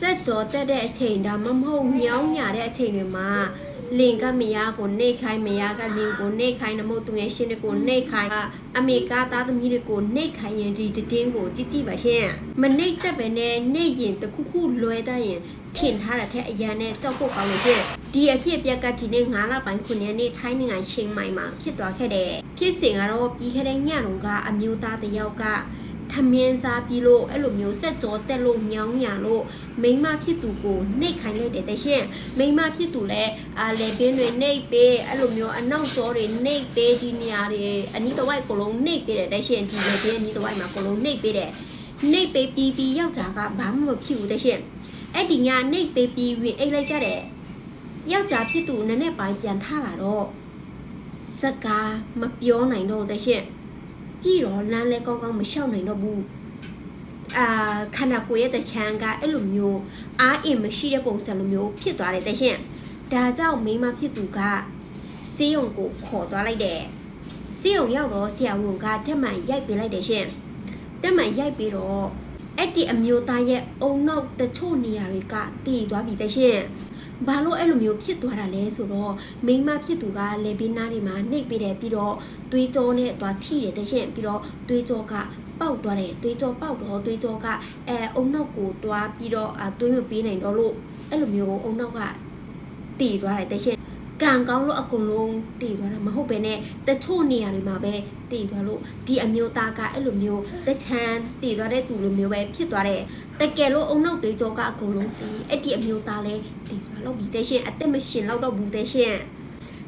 စက်ကြောတက်တဲ့အချိန်ဒါမှမဟုတ်ညောင်းညာတဲ့အချိန်တွေမှာလင်ကမယားကိုနှိတ်ခိုင်းမယားကလင်ကိုနှိတ်ခိုင်းနမို့သူငယ်ရှင်တွေကိုနှိတ်ခိုင်းအမေကသားသမီးတွေကိုနှိတ်ခိုင်းရင်ဒီတည်င်းကိုကြည့်ကြည့်ပါရှင်မနှိတ်သက်ပဲနဲ့နှိတ်ရင်တခုခုလွဲတတ်ရင်ထင်ထားတာတဲ့အရန်နဲ့ကြောက်ဖို့ကောင်းလို့ရှင်ဒီအဖြစ်အပျက်ကဒီနေ့9လပိုင်း9ရက်နေ့ထိုင်းနိုင်ငံချင်းမိုင်မှာဖြစ်သွားခဲ့တယ်ဖြစ်စဉ်ကတော့ပြီးခဲ့တဲ့ညတုန်းကအမျိုးသားတစ်ယောက်က ထမင်းစားပြီးလို့အဲ့လိုမျိုးဆက်ကြောတက်လို့ညောင်းညာလို့မိန်းမဖြစ်သူကိုနှိတ်ခိုင်းလိုက်တယ်တဲ့ရှင်မိန်းမဖြစ်သူလည်းအာလေပင်းတွေနှိတ်ပေးအဲ့လိုမျိုးအနောက်ကျောတွေနှိတ်ပေးဒီနေရာတွေအနီးတစ်ဝိုက်ကိုလုံးနှိတ်ပေးတယ်တဲ့ရှင်ဒီလေပင်းအနီးတစ်ဝိုက်မှာကိုလုံးနှိတ်ပေးတယ်နှိတ်ပေးပြီးပြီးယောက်ျားကဘာမှမဖြစ်ဘူးတဲ့ရှင်အဲ့ဒီညနှိတ်ပေးပြီးဝင်အိတ်လိုက်ကြတယ်ယောက်ျားဖြစ်သူနည်းနည်းပိုင်းပြန်ထလာတော့စကားမပြောနိုင်တော့တဲ့ရှင် ကြည့်တော့လမ်းလဲကောင်းကောင်းမလျှောက်နိုင်တော့ဘူးအာခန္ဓာကိုယ်ရဲ့တချမ်းကအဲ့လိုမျိုးအားအင်မရှိတဲ့ပုံစံလိုမျိုးဖြစ်သွားတယ်တဲ့ရှင်ဒါကြောင့်မိန်းမဖြစ်သူကစေးရုံကိုခေါ်သွားလိုက်တယ်စေးရုံရောက်တော့ဆရာဝန်ကတက်မှန်ရိုက်ပေးလိုက်တယ်ရှင်တက်မှန်ရိုက်ပြီးတော့အဲ့ဒီအမျိုးသားရဲ့အုံနောက်တချို့နေရာတွေကတည်သွားပြီတဲ့ရှင် ဘာလို့အဲ့လိုမျိုးဖြစ်သွားတာလဲဆိုတော့မိန်းမဖြစ်သူကလေဘီနာတွေမှာနှိပ်ပေးတယ်ပြီးတော့သွေးကြောနဲ့သွားထိတယ်တဲ့ရှင်ပြီးတော့သွေးကြောကပေါက်သွားတယ်သွေးကြောပေါက်တော့သွေးကြောကအဲအုံနောက်ကိုတွားပြီးတော့အသွေးမပေးနိုင်တော့လို့အဲ့လိုမျိုးအုံနောက်ကတည်သွားတယ်တဲ့ရှင် ကံကောင်းလို့အကုန်လုံးတည်သွားတာမဟုတ်ပဲနဲ့တချို့နေရာတွေမှာပဲတည်သွားလို့ဒီအမျိုးသားကအဲ့လိုမျိုးတချမ်းတည်သွားတဲ့သူလိုမျိုးပဲဖြစ်သွားတယ်တကယ်လို့အုံနောက်သွေးကြောကအကုန်လုံးတည်အဲ့ဒီအမျိုးသားလည်းတည်သွားလို့ဒီတဲ့ရှင်အသက်မရှင်တော့တော့ဘူးတဲ့ရှင်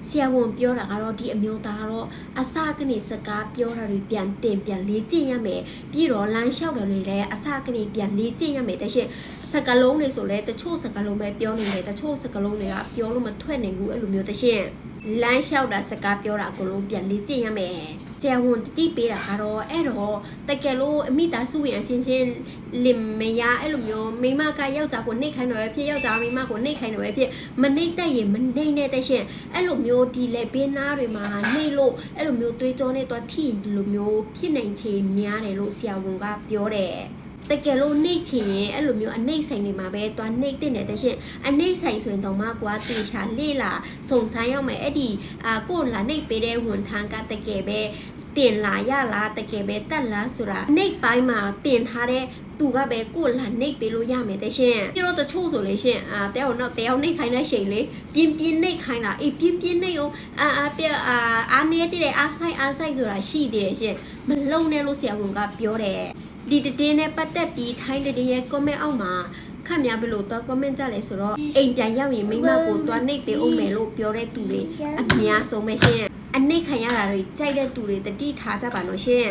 ဆရာဝန်ပြောတာကတော့ဒီအမျိုးသားကတော့အစကနေစကားပြောတာတွေပြန်တင်ပြန်လေ့ကျင့်ရမယ်ပြီးတော့လမ်းလျှောက်တယ်တွေလည်းအစကနေပြန်လေ့ကျင့်ရမယ်တရှင်းစကားလုံးတွေဆိုလဲတချို့စကားလုံးပဲပြောနေတယ်တချို့စကားလုံးတွေကပြောလို့မထွက်နိုင်ဘူးအဲ့လိုမျိုးတရှင်းလမ်းလျှောက်တာစကားပြောတာအကုန်လုံးပြန်လေ့ကျင့်ရမယ် ဆရာဝန်တိပေးတာကတော့အဲ့တော့တကယ်လို့အမိသားစုဝင်အချင်းချင်းလင်မယားအဲ့လိုမျိုးမိမကယောက်ျားကိုနှိတ်ခိုင်းတော့ပဲဖြစ်ယောက်ျားမိမကိုနှိတ်ခိုင်းတော့ပဲဖြစ်မနှိတ်တတ်ရင်မနှိတ်နဲ့တရှင်းအဲ့လိုမျိုးဒီလေဘင်းနားတွေမှာနှိမ့်လို့အဲ့လိုမျိုးသွေးကြောနဲ့တွားထိလိုမျိုးဖြစ်နိုင်ချေများတယ်လို့ဆရာဝန်ကပြောတယ် တကယ်လို့နှိတ်ချင်ရင်အဲ့လိုမျိုးအနှိတ်ဆိုင်တွေမှာပဲတွားနှိတ်တဲ့တဲ့တရှင်အနှိတ်ဆိုင်ဆိုရင်တော့မှကွာတေချာလေ့လာစုံစမ်းရောက်မယ်အဲ့ဒီအာကိုယ်လာနှိတ်ပေးတဲ့ဝန်ထမ်းကတကယ်ပဲတင်လာရလားတကယ်ပဲတက်လားဆိုတာနှိတ်ပိုင်းမှာတင်ထားတဲ့သူကပဲကိုယ်လာနှိတ်ပေးလို့ရမယ်တဲ့ရှင်ပြီးတော့တချို့ဆိုလေရှင်အာတယောက်နောက်တယောက်နှိတ်ခိုင်းတဲ့ချိန်လေပြင်းပြင်းနှိတ်ခိုင်းတာအေးပြင်းပြင်းနှိတ်အောင်အာအာပြအာအားနေတဲ့အားဆိုင်အားဆိုင်ဆိုတာရှိသေးတယ်ရှင်မလုံနဲ့လို့ဆရာဝန်ကပြောတယ် ဒီတည်င်းနဲ့ပတ်သက်ပြီးထိုင်းတည်ရဲ့ comment အောက်မှာခန့်များဘယ်လို့တော့ comment ကြလဲဆိုတော့အိမ်ပြန်ရောက်ရင်မိမကိုသွားနှိတ်ပေးအောင်မယ်လို့ပြောတဲ့သူတွေအများဆုံးပဲရှင်အနှိတ်ခံရတာတွေကြိုက်တဲ့သူတွေတတိထားကြပါလို့ရှင်